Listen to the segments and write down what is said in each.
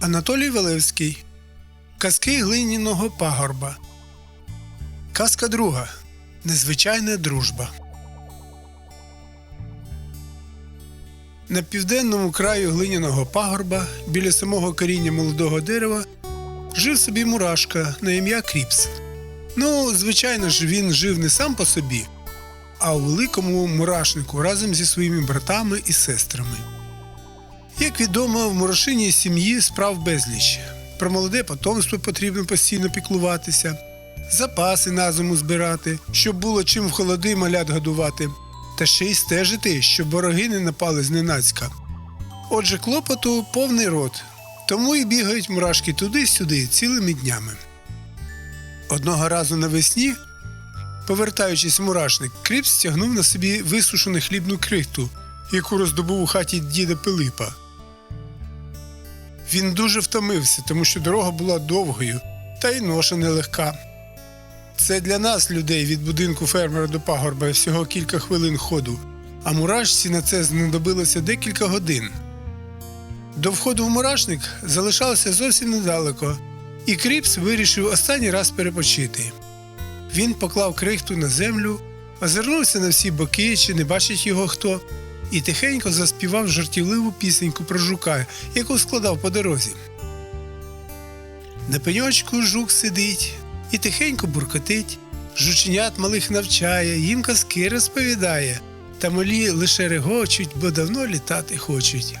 Анатолій Валевський. Казки глиняного пагорба. Казка друга. Незвичайна дружба. На південному краю глиняного пагорба, біля самого коріння молодого дерева, жив собі мурашка на ім'я Кріпс. Ну, звичайно ж, він жив не сам по собі, а у великому мурашнику разом зі своїми братами і сестрами. Як відомо, в мурашиній сім'ї справ безліч. Про молоде потомство потрібно постійно піклуватися, запаси на зиму збирати, щоб було чим в холоди малят годувати, та ще й стежити, щоб вороги не напали зненацька. Отже, клопоту повний рот, тому і бігають мурашки туди-сюди цілими днями. Одного разу навесні, повертаючись в мурашник, Кріпс стягнув на собі висушену хлібну крихту, яку роздобув у хаті діда Пилипа. Він дуже втомився, тому що дорога була довгою, та й ноша нелегка. Це для нас, людей, від будинку фермера до пагорба всього кілька хвилин ходу, а мурашці на це знадобилося декілька годин. До входу в мурашник залишалося зовсім недалеко, і Кріпс вирішив останній раз перепочити. Він поклав крихту на землю, озирнувся на всі боки, чи не бачить його хто, і тихенько заспівав жартівливу пісеньку про жука, яку складав по дорозі. На пеньочку жук сидить і тихенько буркотить, жученят малих навчає, їм казки розповідає, та малі лише регочуть, бо давно літати хочуть.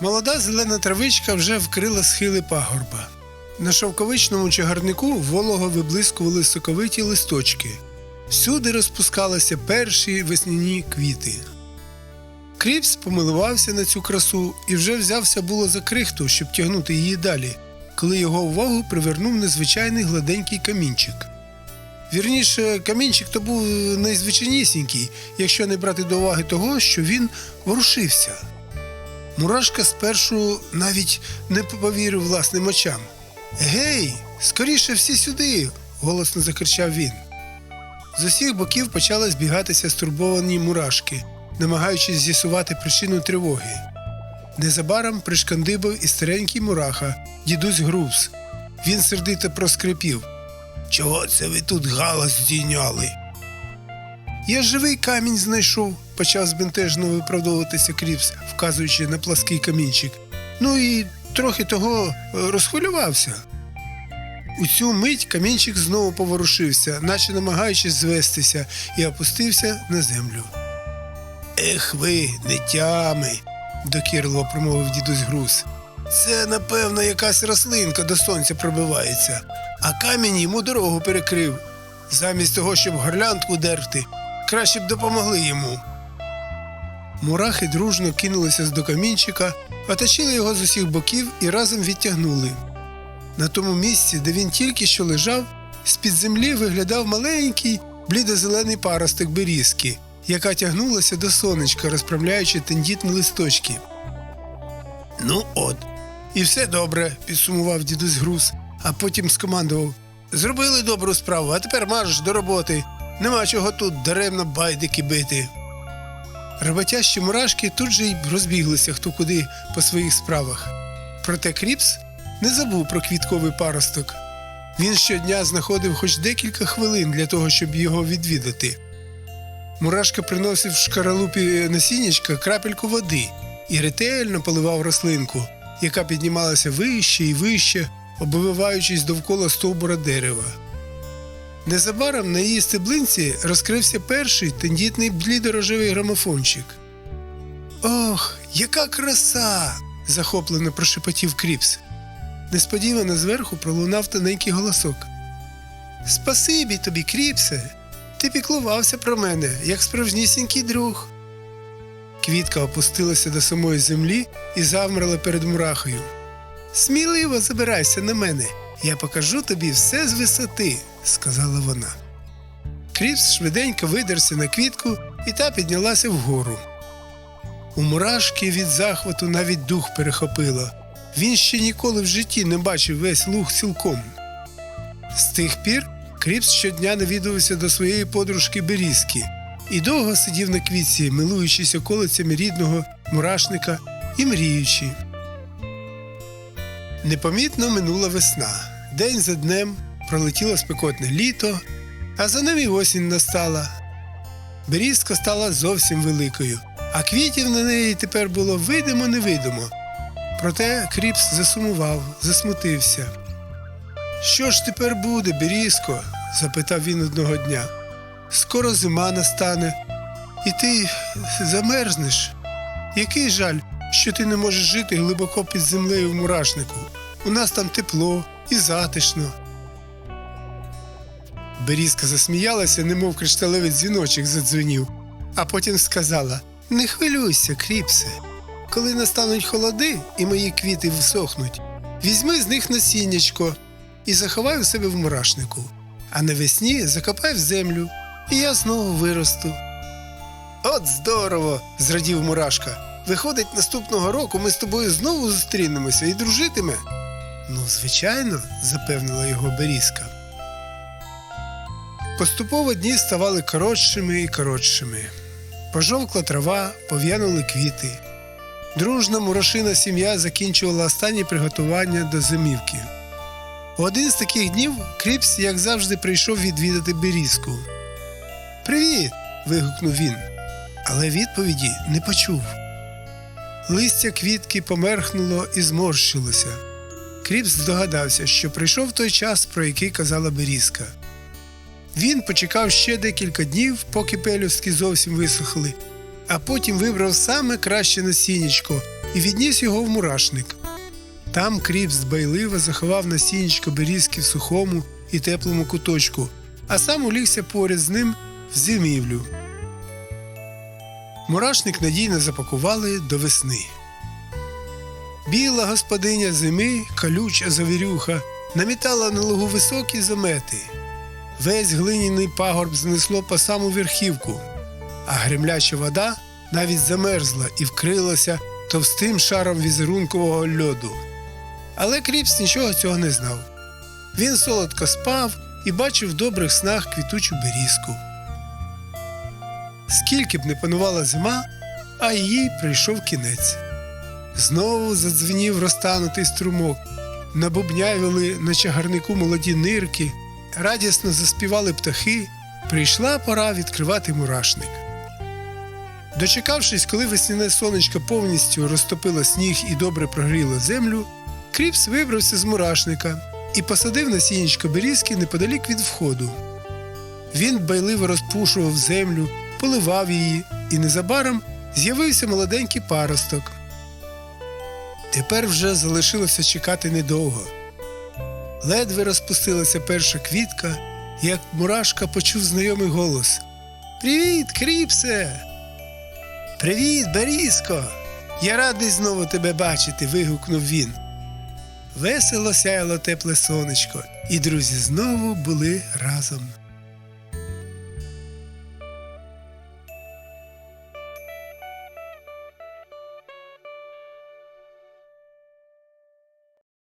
Молода зелена травичка вже вкрила схили пагорба. На шовковичному чагарнику волого виблискували соковиті листочки. Всюди розпускалися перші весняні квіти. Кріпс помилувався на цю красу і вже взявся було за крихту, щоб тягнути її далі, коли його увагу привернув незвичайний гладенький камінчик. Вірніше, камінчик то був найзвичайнісінький, якщо не брати до уваги того, що він ворушився. Мурашка спершу навіть не повірив власним очам. Гей, скоріше всі сюди. голосно закричав він. З усіх боків почали збігатися стурбовані мурашки, намагаючись з'ясувати причину тривоги. Незабаром пришкандибав і старенький мураха, дідусь Грубс. Він сердито проскрипів. Чого це ви тут галас здійняли? Я живий камінь знайшов, почав збентежно виправдовуватися Кріпс, вказуючи на плаский камінчик. Ну і трохи того е, розхвилювався. У цю мить камінчик знову поворушився, наче намагаючись звестися, і опустився на землю. Ех ви, нетями, докірливо промовив дідусь Груз. Це, напевно, якась рослинка до сонця пробивається, а камінь йому дорогу перекрив. Замість того, щоб горлянтку дерти, краще б допомогли йому. Мурахи дружно кинулися з до камінчика, оточили його з усіх боків і разом відтягнули. На тому місці, де він тільки що лежав, з-під землі виглядав маленький блідозелений паросток берізки, яка тягнулася до сонечка, розправляючи тендітні листочки. Ну от, і все добре, підсумував дідусь Груз, а потім скомандував Зробили добру справу, а тепер марш до роботи. Нема чого тут даремно байдики бити. Роботящі мурашки тут же й розбіглися хто куди по своїх справах. Проте Кріпс не забув про квітковий паросток. Він щодня знаходив хоч декілька хвилин для того, щоб його відвідати. Мурашка приносив шкаралупі насіннячка крапельку води і ретельно поливав рослинку, яка піднімалася вище і вище, обвиваючись довкола стовбура дерева. Незабаром на її стеблинці розкрився перший тендітний блідорожевий грамофончик. Ох, яка краса! захоплено прошепотів Кріпс. Несподівано зверху пролунав тоненький голосок. Спасибі тобі, Кріпсе. Ти піклувався про мене, як справжнісінький друг. Квітка опустилася до самої землі і завмерла перед мурахою. Сміливо забирайся на мене, я покажу тобі все з висоти, сказала вона. Кріпс швиденько видерся на квітку, і та піднялася вгору. У мурашки від захвату навіть дух перехопило. Він ще ніколи в житті не бачив весь луг цілком. З тих пір Кріпс щодня навідувався до своєї подружки Берізки і довго сидів на квітці, милуючись околицями рідного мурашника і мріючи. Непомітно минула весна. День за днем пролетіло спекотне літо, а за ним і осінь настала. Берізка стала зовсім великою, а квітів на неї тепер було видимо-невидимо. Проте Кріпс засумував, засмутився. Що ж тепер буде, Берізко? запитав він одного дня. Скоро зима настане, і ти замерзнеш. Який жаль, що ти не можеш жити глибоко під землею в мурашнику. У нас там тепло і затишно. Берізка засміялася, немов кришталевий дзвіночок задзвенів, а потім сказала: Не хвилюйся, Кріпсе. Коли настануть холоди і мої квіти всохнуть, візьми з них насіннячко і заховай у себе в мурашнику, а навесні закопай в землю, і я знову виросту. От здорово! зрадів Мурашка. Виходить, наступного року ми з тобою знову зустрінемося і дружитиме. Ну, звичайно, запевнила його Берізка. Поступово дні ставали коротшими і коротшими. Пожовкла трава, пов'янули квіти. Дружна мурошина сім'я закінчувала останні приготування до зимівки. У один з таких днів Кріпс, як завжди, прийшов відвідати Берізку. Привіт. вигукнув він, але відповіді не почув. Листя квітки померхнуло і зморщилося. Кріпс здогадався, що прийшов той час, про який казала Берізка. Він почекав ще декілька днів, поки пелюстки зовсім висохли, а потім вибрав саме краще насіннячко і відніс його в мурашник. Там Кріпс дбайливо заховав насіннячко берізки в сухому і теплому куточку, а сам улігся поряд з ним в зимівлю. Мурашник надійно запакували до весни. Біла господиня зими, колюча завірюха, намітала на лугу високі замети. Весь глиняний пагорб знесло по саму верхівку, а гремляча вода навіть замерзла і вкрилася товстим шаром візерункового льоду. Але Кріпс нічого цього не знав. Він солодко спав і бачив в добрих снах квітучу берізку. Скільки б не панувала зима, а їй прийшов кінець. Знову задзвенів розтанутий струмок, набубнявили на чагарнику молоді нирки, радісно заспівали птахи, прийшла пора відкривати мурашник. Дочекавшись, коли весняне сонечко повністю розтопило сніг і добре прогріло землю, Кріпс вибрався з мурашника і посадив насіннячко берізки неподалік від входу. Він дбайливо розпушував землю, поливав її, і незабаром з'явився молоденький паросток. Тепер вже залишилося чекати недовго. Ледве розпустилася перша квітка, як мурашка почув знайомий голос Привіт, Кріпсе! Привіт, Берізко! Я радий знову тебе бачити. вигукнув він. Весело сяяло тепле сонечко, і друзі знову були разом.